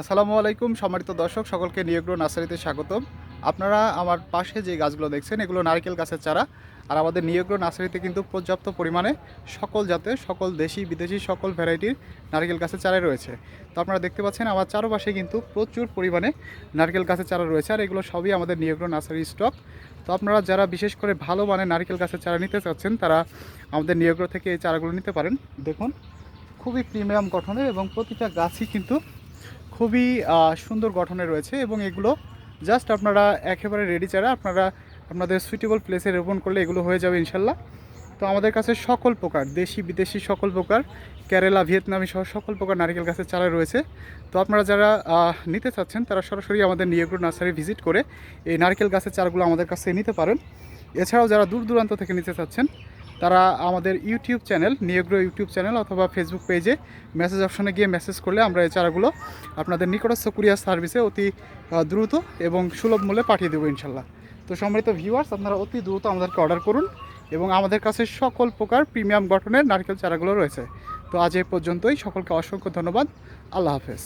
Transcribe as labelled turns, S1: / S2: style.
S1: আসসালামু আলাইকুম, সম্মানিত দর্শক, সকলকে নিয়োগ্র নার্সারিতে স্বাগতম। আপনারা আমার পাশে যে গাছগুলো দেখছেন, এগুলো নারকেল গাছের চারা। আর আমাদের নিয়োগ্র নার্সারিতে কিন্তু পর্যাপ্ত পরিমাণে সকল জাতের, সকল দেশি, বিদেশি, সকল ভ্যারাইটির নারকেল গাছের চারা রয়েছে। তো আপনারা দেখতে পাচ্ছেন, আমার চারপাশে কিন্তু প্রচুর পরিমাণে নারকেল গাছের চারা রয়েছে, আর এগুলো সবই আমাদের নিয়োগ্র নার্সারি স্টক। তো আপনারা যারা বিশেষ করে ভালো মানের নারকেল গাছের চারা নিতে চাচ্ছেন, তারা আমাদের নিয়োগ্র থেকে এই চারাগুলো নিতে পারেন। দেখুন, খুবই প্রিমিয়াম গঠনের এবং প্রতিটা গাছই কিন্তু খুবই সুন্দর গঠনে রয়েছে এবং এগুলো জাস্ট আপনারা একেবারে রেডি চারা আপনারা আপনাদের সুইটেবল প্লেসে রোপণ করলে এগুলো হয়ে যাবে ইনশাল্লাহ। তো আমাদের কাছে সকল প্রকার, দেশি, বিদেশি সকল প্রকার, কেরালা, ভিয়েতনামি সহ সকল প্রকার নারকেল গাছের চারা রয়েছে। তো আপনারা যারা নিতে চাচ্ছেন, তারা সরাসরি আমাদের নিয়োগ্র নার্সারি ভিজিট করে এই নারকেল গাছের চারাগুলো আমাদের কাছে নিতে পারেন। এছাড়াও যারা দূর দূরান্ত থেকে নিতে চাচ্ছেন তারা আমাদের ইউটিউব চ্যানেল নিয়োগ্র ইউটিউব চ্যানেল অথবা ফেসবুক পেজে মেসেজ অপশনে গিয়ে মেসেজ করলে আমরা এই চারাগুলো আপনাদের নিকটস্থ কুরিয়ার সার্ভিসে অতি দ্রুত এবং সুলভ মূল্যে পাঠিয়ে দেবো ইনশাল্লাহ। তো সম্মানিত ভিউয়ার্স আপনারা অতি দ্রুত আমাদেরকে অর্ডার করুন এবং আমাদের কাছে সকল প্রকার প্রিমিয়াম গঠনের নারকেল চারাগুলো রয়েছে। তো আজ এ পর্যন্তই। সকলকে অসংখ্য ধন্যবাদ। আল্লাহ হাফেজ।